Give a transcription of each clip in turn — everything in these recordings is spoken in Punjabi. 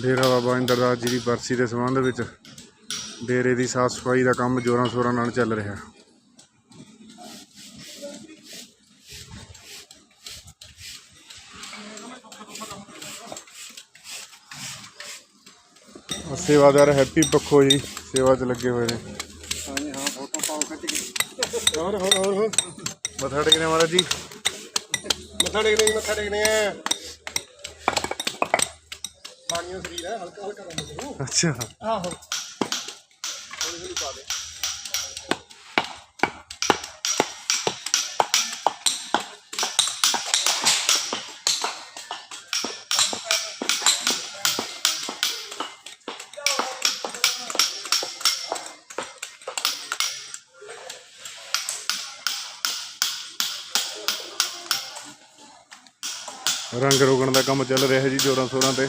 ਡੇਰਾ ਬਾਬਾ ਇੰਦਰਦਾਸ ਜੀ ਦੀ ਬਰਸੀ ਦੇ ਸੰਬੰਧ ਵਿੱਚ ਡੇਰੇ ਦੀ ਸਾਫ਼ ਸਫ਼ਾਈ ਦਾ ਕੰਮ ਜੋਰਾਂ ਸ਼ੋਰਾਂ ਨਾਲ ਚੱਲ ਰਿਹਾ। ਸੇਵਾਦਾਰ ਹੈਪੀ ਪੱਖੋ ਜੀ ਸੇਵਾ 'ਚ ਲੱਗੇ ਹੋਏ ਨੇ। ਹਾਂਜੀ ਹਾਂ ਫੋਟੋ ਪਾਓ ਖਿੱਚ ਕੇ ਹੋਰ ਹੋਰ ਹੋਰ। ਮੱਥਾ ਟੇਕਨੇ ਮਹਾਰਾਜ ਜੀ। ਮੱਥਾ ਟੇਕਦੇ ਮੱਥਾ ਟੇਕਦੇ ਆ। ਪਾਣੀਓ ਸਰੀਰ ਹੈ ਹਲਕਾ ਹਲਕਾ ਰੰਗ ਕਰੂ ਅੱਛਾ। ਆਹੋ। ਹੌਲੀ ਹੌਲੀ ਪਾ ਦੇ ਰੰਗ ਰੋਗਣ ਦਾ ਕੰਮ ਚੱਲ ਰਿਹਾ ਜੀ ਜੋਰਾਂ ਸ਼ੋਰਾਂ ਤੇ।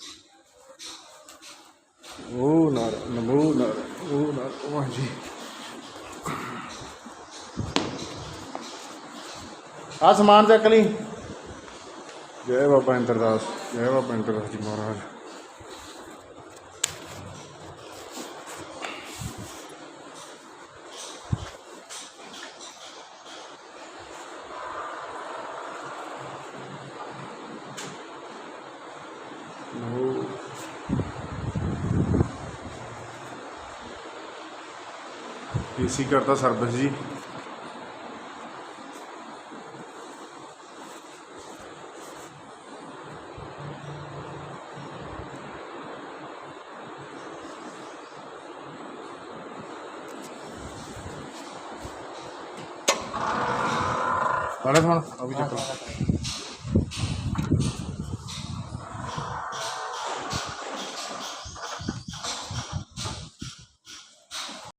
ओ नारायण नमो नारायण ओ नारायण वाह जी आ समान चक जय बाबा इंद्रदास जय बाबा इंद्रदास जी महाराज। No. एसी करता सर्विस जी Vale, hermano. Avídate.